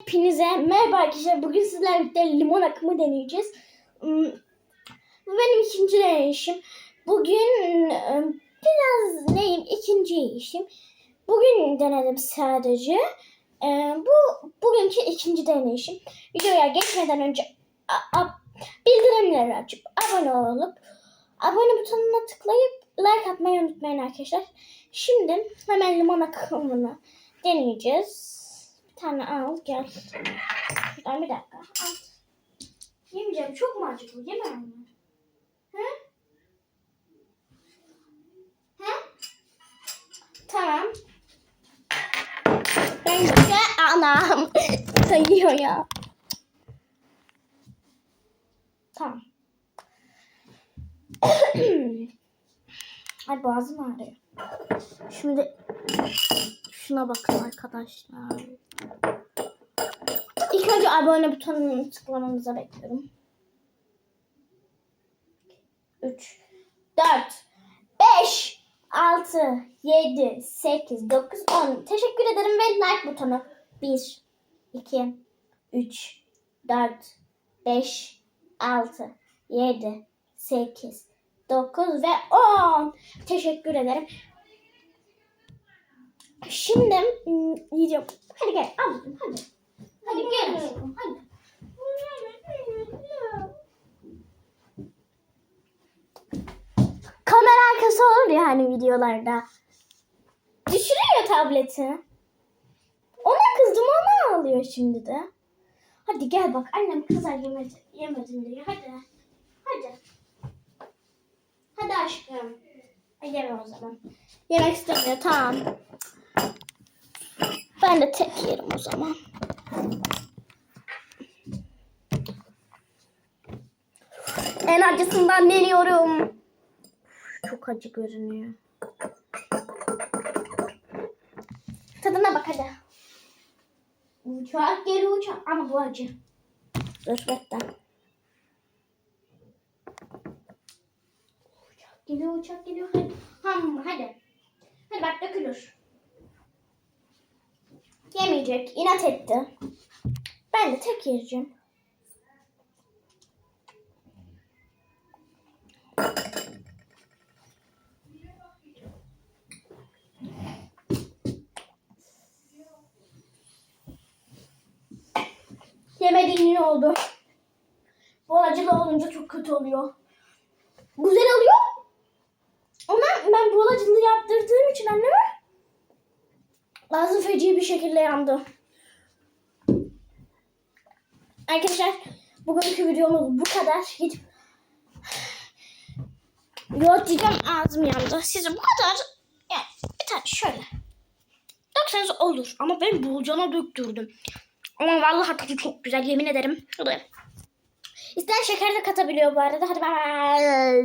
Hepinize merhaba arkadaşlar. Bugün sizlerle birlikte limon akımı deneyeceğiz. Hmm, Bu benim ikinci deneyişim. Bugün e, biraz neyim ikinci işim. Bugün denedim sadece. E, Bu bugünkü ikinci deneyişim. Videoya geçmeden önce bildirimleri açıp abone olup abone butonuna tıklayıp like atmayı unutmayın arkadaşlar. Şimdi hemen limon akımını deneyeceğiz. Tane al gel. Şuradan bir dakika. Al. Yemeyeceğim. Çok mu acı bu? Yemem mi? He? He? Tamam. Bence anam sayıyor ya. Tamam. Ay boğazım ağrıyor. Şimdi şuna bakın arkadaşlar. İlk önce abone butonunu tıklamanızı bekliyorum. 3, 4, 5, 6, 7, 8, 9, 10. Teşekkür ederim ve like butonu. 1, 2, 3, 4, 5, 6, 7, 8, 9 ve 10. Teşekkür ederim. Şimdi ım, yiyeceğim. Hadi gel. Al hadi. Hadi gel. Hadi. Kamera arkası olur ya hani videolarda. Düşürüyor tableti. Ona kızdım ona ağlıyor şimdi de. Hadi gel bak annem kızar yemedi, yemedim diyor. Hadi. Hadi. Hadi aşkım. Yeme o zaman. Yemek istemiyor tamam. Ben de tek yerim o zaman. En acısından deniyorum. Çok acı görünüyor. Tadına bak hadi. Uçak geri uçak ama bu acı. Bekle. Uçak geliyor uçak geliyor. Hadi. Hadi. Hadi bak dökülür. Yemeyecek. inat etti. Ben de tek yiyeceğim. Yemediğim oldu. Bu acılı olunca çok kötü oluyor. Güzel oluyor. Ama ben bu acılı yaptırdığım için anneme Lazım feci bir şekilde yandı. Arkadaşlar bugünkü videomuz bu kadar. Gidip yoğurt yiyeceğim ağzım yandı. Size bu kadar yani bir tane şöyle. Dökseniz olur ama ben bulcana döktürdüm. Ama vallahi tadı çok güzel yemin ederim. Şurada. İsteyen şeker de katabiliyor bu arada. Hadi bay.